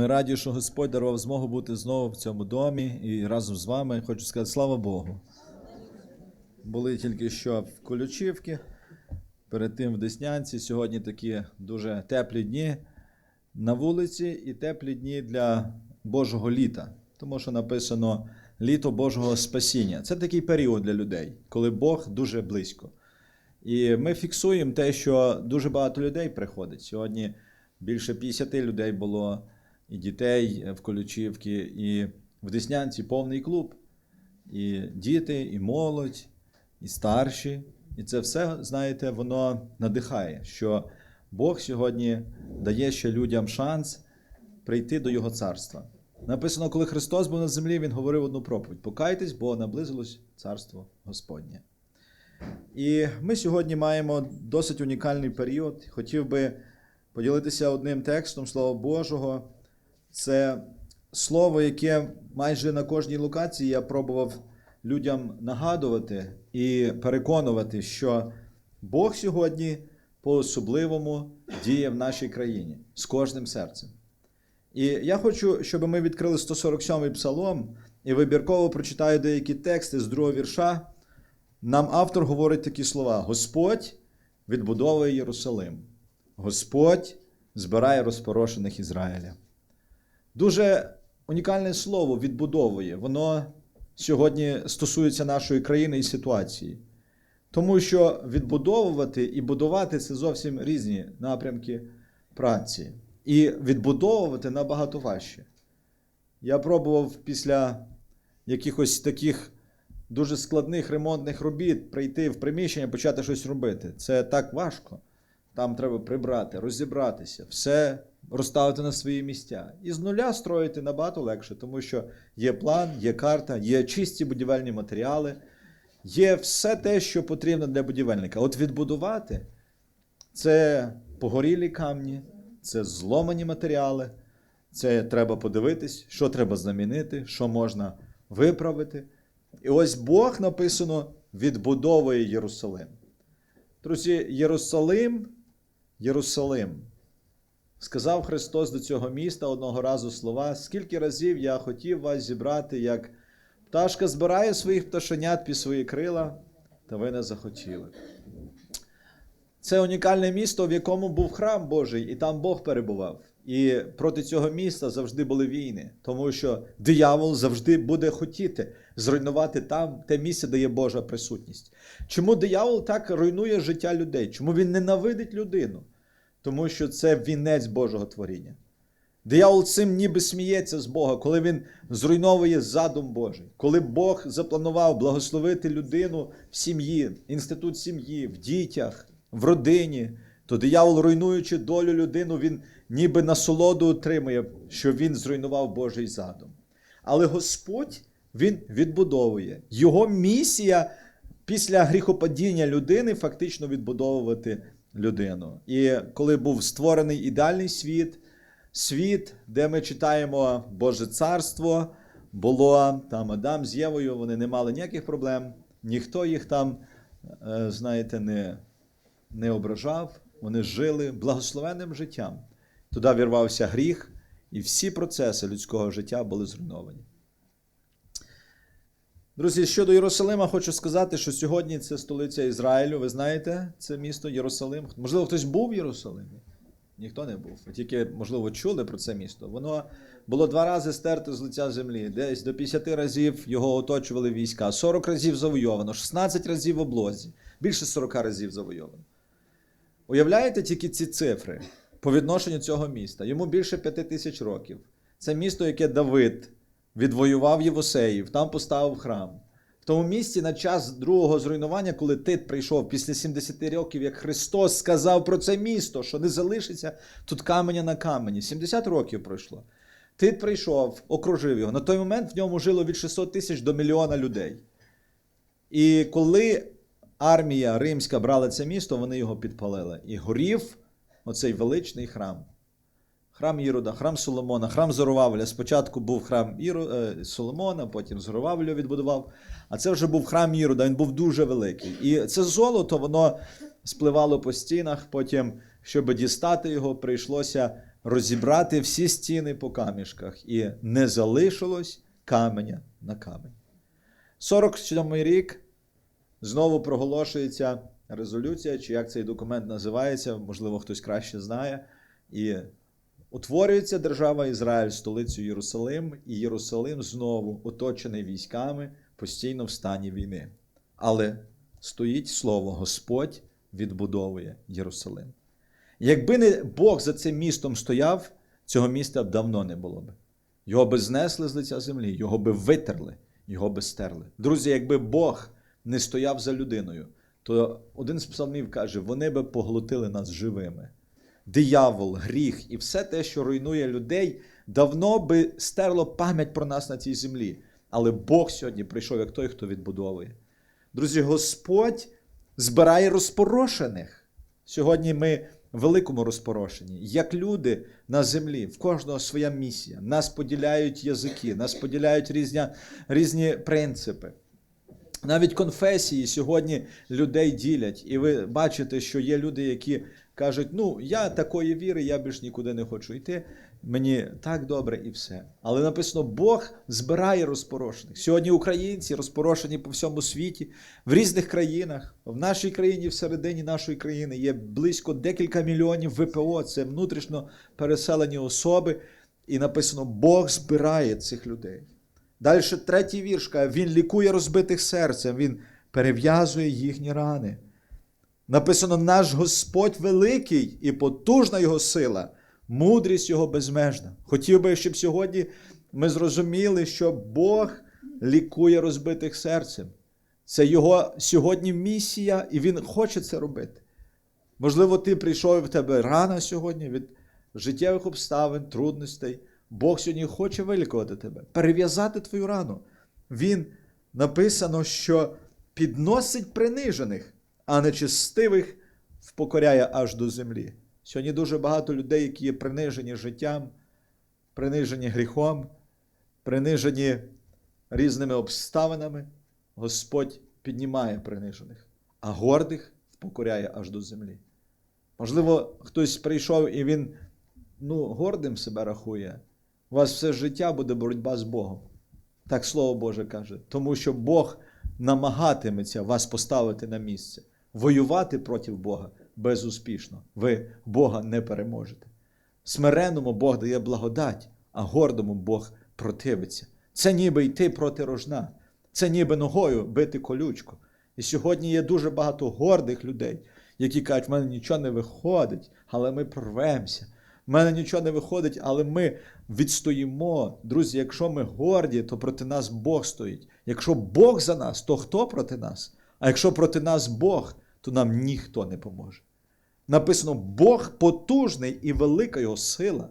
Ми раді, що Господь дарував змогу бути знову в цьому домі і разом з вами. Хочу сказати, слава Богу. Були тільки що в Колючівці, перед тим в Деснянці. Сьогодні такі дуже теплі дні на вулиці і теплі дні для Божого літа. Тому що написано літо Божого спасіння. Це такий період для людей, коли Бог дуже близько. І ми фіксуємо те, що дуже багато людей приходить. Сьогодні більше 50 людей було, і дітей в Колючівці, і в Деснянці повний клуб. І діти, і молодь, і старші. І це все, знаєте, воно надихає, що Бог сьогодні дає ще людям шанс прийти до Його царства. Написано, коли Христос був на землі, Він говорив одну проповідь: Покайтесь, бо наблизилось царство Господнє. І ми сьогодні маємо досить унікальний період. Хотів би поділитися одним текстом Слова Божого. Це слово, яке майже на кожній локації я пробував людям нагадувати і переконувати, що Бог сьогодні по-особливому діє в нашій країні з кожним серцем. І я хочу, щоб ми відкрили 147-й псалом і вибірково прочитаю деякі тексти з другого вірша. Нам автор говорить такі слова: Господь відбудовує Єрусалим, Господь збирає розпорошених Ізраїля. Дуже унікальне слово відбудовує. Воно сьогодні стосується нашої країни і ситуації. Тому що відбудовувати і будувати це зовсім різні напрямки праці. І відбудовувати набагато важче. Я пробував після якихось таких дуже складних ремонтних робіт прийти в приміщення, почати щось робити. Це так важко. Там треба прибрати, розібратися, все розставити на свої місця. І з нуля строїти набагато легше, тому що є план, є карта, є чисті будівельні матеріали, є все те, що потрібно для будівельника. От відбудувати це погорілі камні, це зломані матеріали, це треба подивитись, що треба замінити, що можна виправити. І ось Бог написано відбудовує Єрусалим. Друзі, Єрусалим, Єрусалим. Сказав Христос до цього міста одного разу слова: скільки разів я хотів вас зібрати, як пташка збирає своїх пташенят під свої крила, та ви не захотіли. Це унікальне місто, в якому був храм Божий, і там Бог перебував. І проти цього міста завжди були війни, тому що диявол завжди буде хотіти зруйнувати там те місце, де є Божа присутність. Чому диявол так руйнує життя людей? Чому він ненавидить людину? Тому що це вінець Божого творіння. Диявол цим ніби сміється з Бога, коли він зруйновує задум Божий, коли Бог запланував благословити людину в сім'ї, інститут сім'ї, в дітях, в родині, то диявол, руйнуючи долю людину, він ніби насолоду отримує, що він зруйнував Божий задум. Але Господь він відбудовує. Його місія після гріхопадіння людини фактично відбудовувати людину. І коли був створений ідеальний світ, світ, де ми читаємо Боже царство, було там Адам з Євою, вони не мали ніяких проблем, ніхто їх там, е, знаєте, не, не ображав, вони жили благословенним життям. Туди вірвався гріх, і всі процеси людського життя були зруйновані. Друзі, щодо Єрусалима, хочу сказати, що сьогодні це столиця Ізраїлю. Ви знаєте, це місто Єрусалим. Можливо, хтось був в Єрусалимі? Ніхто не був. Тільки, можливо, чули про це місто. Воно було два рази стерте з лиця землі. Десь до 50 разів його оточували війська, 40 разів завойовано, 16 разів в облозі, більше 40 разів завойовано. Уявляєте тільки ці цифри по відношенню цього міста? Йому більше 5 тисяч років. Це місто, яке Давид відвоював Євосеїв, там поставив храм. В тому місці на час другого зруйнування, коли Тит прийшов після 70 років, як Христос сказав про це місто, що не залишиться тут каменя на камені. 70 років пройшло. Тит прийшов, окружив його. На той момент в ньому жило від 600 тисяч до мільйона людей. І коли армія римська брала це місто, вони його підпалили. І горів оцей величний храм. Храм Ірода, храм Соломона, храм Зоровавля. Спочатку був храм Іро... е, Соломона, потім Зоровавля відбудував. А це вже був храм Ірода, він був дуже великий. І це золото, воно спливало по стінах, потім, щоб дістати його, прийшлося розібрати всі стіни по камішках, і не залишилось каменя на камені. 47-й рік знову проголошується резолюція, чи як цей документ називається, можливо, хтось краще знає. І утворюється держава Ізраїль столицю Єрусалим, і Єрусалим знову оточений військами, постійно в стані війни. Але стоїть слово Господь відбудовує Єрусалим. Якби не Бог за цим містом стояв, цього міста б давно не було б. Його би знесли з лиця землі, його би витерли, його би стерли. Друзі, якби Бог не стояв за людиною, то один з псалмів каже: вони би поглотили нас живими. Диявол, гріх і все те, що руйнує людей, давно би стерло пам'ять про нас на цій землі. Але Бог сьогодні прийшов як той, хто відбудовує. Друзі, Господь збирає розпорошених. Сьогодні ми в великому розпорошенні. Як люди на землі, в кожного своя місія. Нас поділяють язики, нас поділяють різні, різні принципи. Навіть конфесії сьогодні людей ділять. І ви бачите, що є люди, які кажуть: ну, я такої віри, я більш нікуди не хочу йти. Мені так добре і все. Але написано, Бог збирає розпорошених. Сьогодні українці розпорошені по всьому світі, в різних країнах. В нашій країні, всередині нашої країни, є близько декілька мільйонів ВПО, це внутрішньо переселені особи. І написано, Бог збирає цих людей. Далі третій вірш каже, Він лікує розбитих серцем, Він перев'язує їхні рани. Написано: наш Господь великий і потужна Його сила, мудрість Його безмежна. Хотів би, щоб сьогодні ми зрозуміли, що Бог лікує розбитих серцем. Це Його сьогодні місія, і Він хоче це робити. Можливо, ти прийшов і в тебе рана сьогодні від життєвих обставин, трудностей. Бог сьогодні хоче вилікувати тебе, перев'язати твою рану. Він написано, що підносить принижених, а нечестивих впокоряє аж до землі. Сьогодні дуже багато людей, які є принижені життям, принижені гріхом, принижені різними обставинами. Господь піднімає принижених, а гордих впокоряє аж до землі. Можливо, хтось прийшов і він ну, гордим себе рахує. У вас все життя буде боротьба з Богом. Так Слово Боже каже. Тому що Бог намагатиметься вас поставити на місце, воювати проти Бога безуспішно. Ви Бога не переможете. Смиренному Бог дає благодать, а гордому Бог противиться. Це ніби йти проти рожна, це ніби ногою бити колючку. І сьогодні є дуже багато гордих людей, які кажуть, в мене нічого не виходить, але ми прорвемося. В мене нічого не виходить, але ми відстоїмо. Друзі, якщо ми горді, то проти нас Бог стоїть. Якщо Бог за нас, то хто проти нас? А якщо проти нас Бог, то нам ніхто не поможе. Написано: Бог потужний і велика його сила.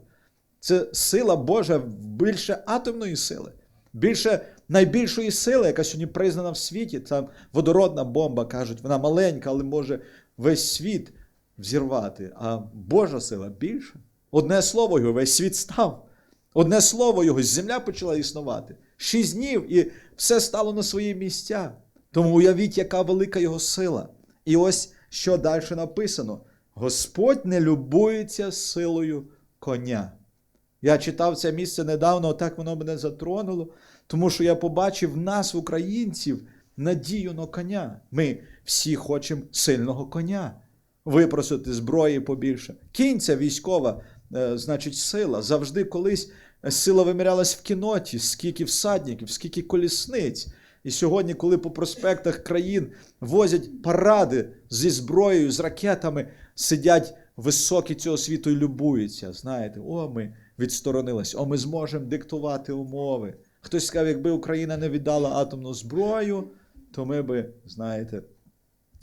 Це сила Божа більше атомної сили, більше найбільшої сили, яка сьогодні признана в світі. Це водородна бомба, кажуть, вона маленька, але може весь світ взірвати. А Божа сила більша. Одне слово його, весь світ став. Одне слово його, земля почала існувати. Шість днів і все стало на свої місця. Тому уявіть, яка велика його сила. І ось що далі написано: Господь не любується силою коня. Я читав це місце недавно, так воно мене затронуло, тому що я побачив нас, українців, надію на коня. Ми всі хочемо сильного коня. Випросити зброї побільше. Кінь це військова, значить, сила. Завжди колись сила вимірялась в кіноті, скільки всадників, скільки колісниць. І сьогодні, коли по проспектах країн возять паради зі зброєю, з ракетами, сидять високі цього світу і любуються. Знаєте, о, ми відсторонились, о, ми зможемо диктувати умови. Хтось сказав, якби Україна не віддала атомну зброю, то ми би, знаєте,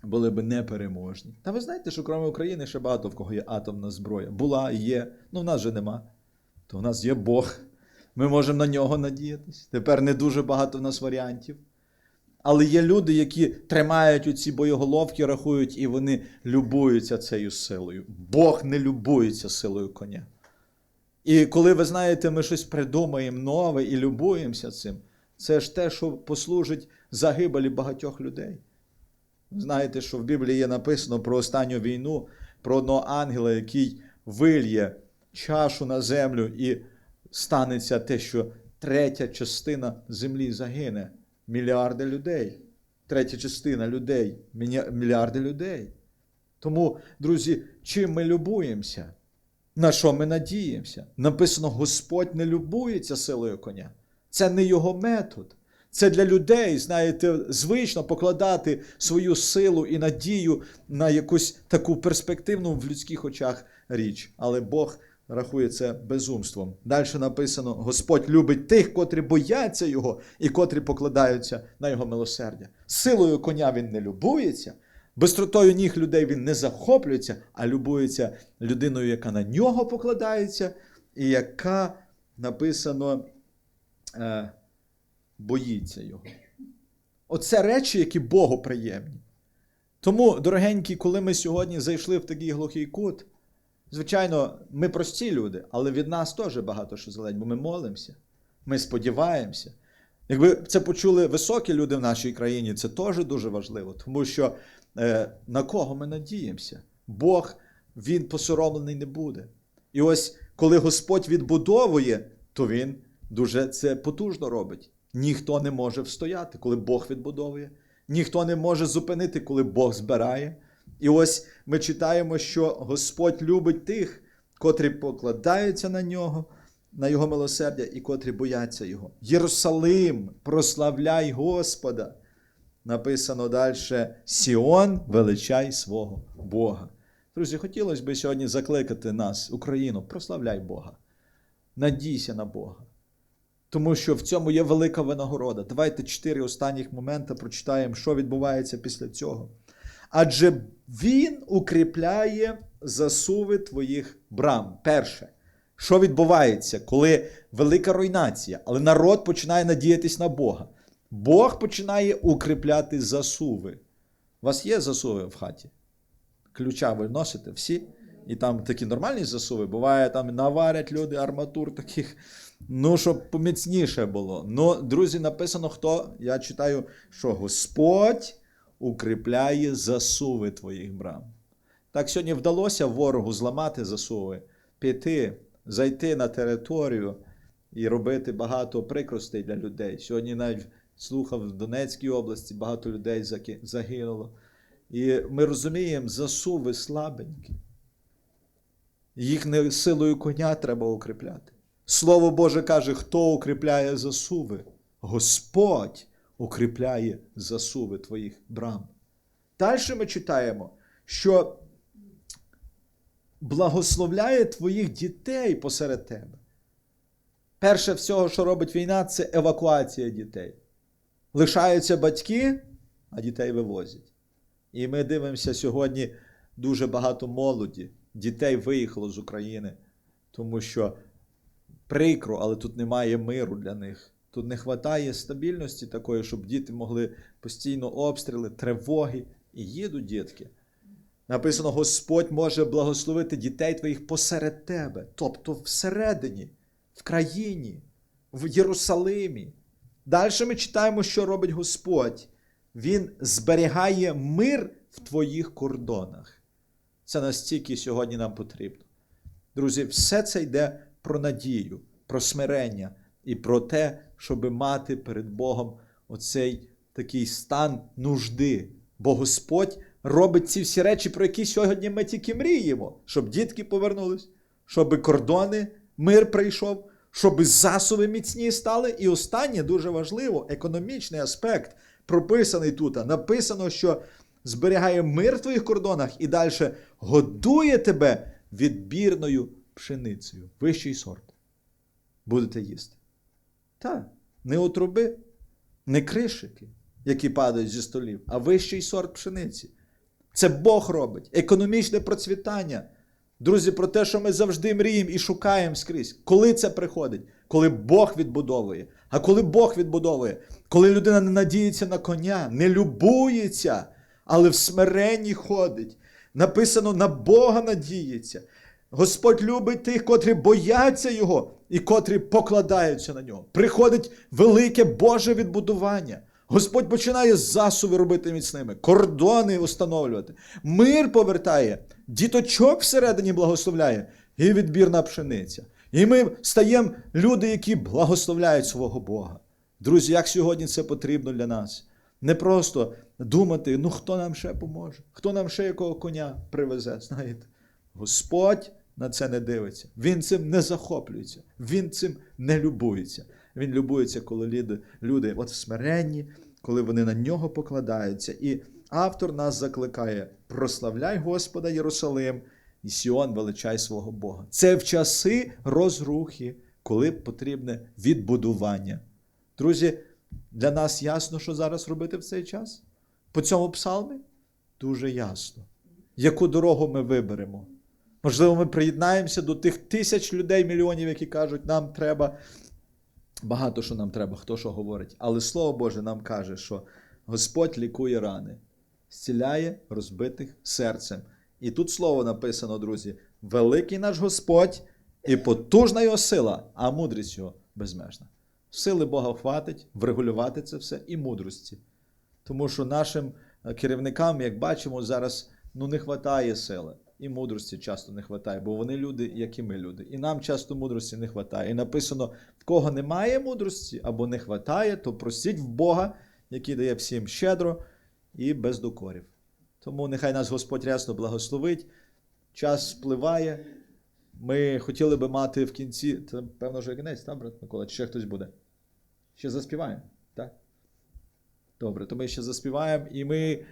були б непереможні. Та ви знаєте, що крім України ще багато в кого є атомна зброя. Була, є, ну в нас же нема. То в нас є Бог. Ми можемо на нього надіятись. Тепер не дуже багато в нас варіантів. Але є люди, які тримають оці боєголовки, рахують, і вони любуються цією силою. Бог не любується силою коня. І коли ви знаєте, ми щось придумаємо нове і любуємося цим, це ж те, що послужить загибелі багатьох людей. Знаєте, що в Біблії є написано про останню війну, про одного ангела, який вильє чашу на землю і станеться те, що третя частина землі загине. Мільярди людей. Третя частина людей, мільярди людей. Тому, друзі, чим ми любуємося? На що ми надіємося? Написано, Господь не любується силою коня. Це не його метод. Це для людей, знаєте, звично покладати свою силу і надію на якусь таку перспективну в людських очах річ. Але Бог рахує це безумством. Далі написано: Господь любить тих, котрі бояться Його і котрі покладаються на Його милосердя. Силою коня він не любується, бистротою ніг людей він не захоплюється, а любується людиною, яка на нього покладається, і яка написано. Боїться його. Оце речі, які Богу приємні. Тому, дорогенькі, коли ми сьогодні зайшли в такий глухий кут, звичайно, ми прості люди, але від нас теж багато що залежить, бо ми молимося, ми сподіваємося. Якби це почули високі люди в нашій країні, це теж дуже важливо, тому що е, на кого ми надіємося? Бог, він посоромлений не буде. І ось коли Господь відбудовує, то Він дуже це потужно робить. Ніхто не може встояти, коли Бог відбудовує, ніхто не може зупинити, коли Бог збирає. І ось ми читаємо, що Господь любить тих, котрі покладаються на нього, на Його милосердя і котрі бояться Його. Єрусалим, прославляй Господа. Написано далі: Сіон, величай свого Бога. Друзі, хотілося б сьогодні закликати нас, Україну, прославляй Бога. Надійся на Бога. Тому що в цьому є велика винагорода. Давайте чотири останніх моменти прочитаємо, що відбувається після цього. Адже Він укріпляє засуви твоїх брам. Перше, що відбувається, коли велика руйнація, але народ починає надіятись на Бога. Бог починає укріпляти засуви. У вас є засуви в хаті? Ключа ви носите всі? І там такі нормальні засуви, буває, там наварять люди арматур таких. Ну, щоб поміцніше було. Ну, друзі, написано, хто? Я читаю, що Господь укріпляє засуви твоїх брам. Так сьогодні вдалося ворогу зламати засуви, піти, зайти на територію і робити багато прикростей для людей. Сьогодні навіть слухав в Донецькій області, багато людей загинуло. І ми розуміємо, засуви слабенькі. Їх не силою коня треба укріпляти. Слово Боже каже, хто укріпляє засуви? Господь укріпляє засуви твоїх брам. Далі ми читаємо, що благословляє твоїх дітей посеред тебе. Перше всього, що робить війна, це евакуація дітей. Лишаються батьки, а дітей вивозять. І ми дивимося сьогодні дуже багато молоді, дітей виїхало з України, тому що прикро, але тут немає миру для них. Тут не вистачає стабільності такої, щоб діти могли постійно обстріли, тривоги. І їдуть дітки. Написано: Господь може благословити дітей твоїх посеред тебе, тобто всередині, в країні, в Єрусалимі. Далі ми читаємо, що робить Господь. Він зберігає мир в твоїх кордонах. Це настільки сьогодні нам потрібно. Друзі, все це йде про надію, про смирення і про те, щоб мати перед Богом оцей такий стан нужди. Бо Господь робить ці всі речі, про які сьогодні ми тільки мріємо, щоб дітки повернулись, щоб кордони, мир прийшов, щоб засоби міцні стали. І останнє дуже важливо, економічний аспект прописаний тут. Написано, що зберігає мир в твоїх кордонах і далі годує тебе відбірною пшеницею. Вищий сорт. Будете їсти. Так, не отруби, не кришики, які падають зі столів, а вищий сорт пшениці. Це Бог робить. Економічне процвітання. Друзі, про те, що ми завжди мріємо і шукаємо скрізь. Коли це приходить? Коли Бог відбудовує. А коли Бог відбудовує, коли людина не надіється на коня, не любується, але в смиренні ходить. Написано, на Бога надіється. Господь любить тих, котрі бояться Його і котрі покладаються на нього. Приходить велике Боже відбудування. Господь починає засуви робити міцними, кордони встановлювати, мир повертає, діточок всередині благословляє. і відбірна пшениця. І ми стаємо люди, які благословляють свого Бога. Друзі, як сьогодні це потрібно для нас? Не просто думати, ну хто нам ще поможе, хто нам ще якого коня привезе. Знаєте, Господь на це не дивиться. Він цим не захоплюється, він цим не любується. Він любується, коли люди, люди от смиренні, коли вони на нього покладаються. І автор нас закликає: прославляй Господа Єрусалим і Сіон величай свого Бога. Це в часи розрухи, коли потрібне відбудування. Друзі, для нас ясно, що зараз робити в цей час? По цьому псалмі? Дуже ясно. Яку дорогу ми виберемо? Можливо, ми приєднаємося до тих тисяч людей, мільйонів, які кажуть, нам треба багато що нам треба, хто що говорить. Але Слово Боже нам каже, що Господь лікує рани, зціляє розбитих серцем. І тут слово написано, друзі: великий наш Господь і потужна його сила, а мудрість його безмежна. Сили Бога хватить врегулювати це все і мудрості. Тому що нашим керівникам, як бачимо, зараз ну, не вистачає сили. І мудрості часто не вистачає, бо вони люди, як і ми люди. І нам часто мудрості не вистачає. І написано: в кого немає мудрості або не вистачає, то просіть в Бога, який дає всім щедро і без докорів. Тому нехай нас Господь рясно благословить. Час спливає. Ми хотіли би мати в кінці. Це, певно, вже кінець, так, брат Микола? Чи ще хтось буде? Ще заспіваємо, так? Добре, то ми ще заспіваємо, і ми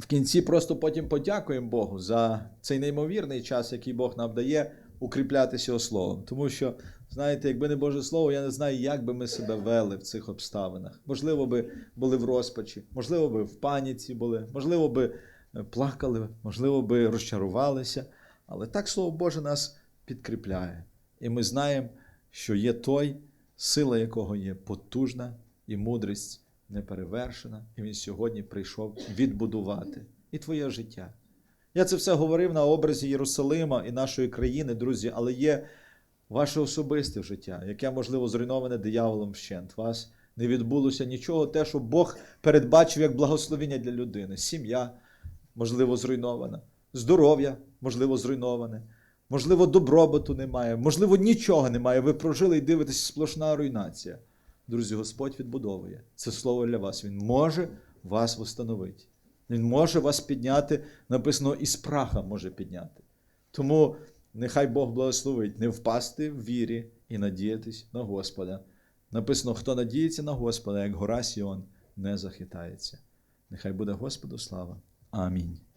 в кінці просто потім подякуємо Богу за цей неймовірний час, який Бог нам дає укріплятися словом. Тому що, знаєте, якби не Боже Слово, я не знаю, як би ми себе вели в цих обставинах. Можливо, би були в розпачі, можливо, би в паніці були, можливо, би е, плакали, можливо, би розчарувалися. Але так Слово Боже нас підкріпляє. І ми знаємо, що є той, сила якого є потужна і мудрість неперевершена, і він сьогодні прийшов відбудувати і твоє життя. Я це все говорив на образі Єрусалима і нашої країни, друзі, але є ваше особисте життя, яке, можливо, зруйноване дияволом вщент. Вас не відбулося нічого, те, що Бог передбачив як благословення для людини. Сім'я, можливо, зруйнована, здоров'я, можливо, зруйноване, можливо, добробуту немає, можливо, нічого немає. Ви прожили і дивитесь сплошна руйнація. Друзі, Господь відбудовує. Це слово для вас. Він може вас восстановити. Він може вас підняти, написано, із праха може підняти. Тому нехай Бог благословить не впасти в вірі і надіятись на Господа. Написано, хто надіється на Господа, як гора Сіон, не захитається. Нехай буде Господу слава. Амінь.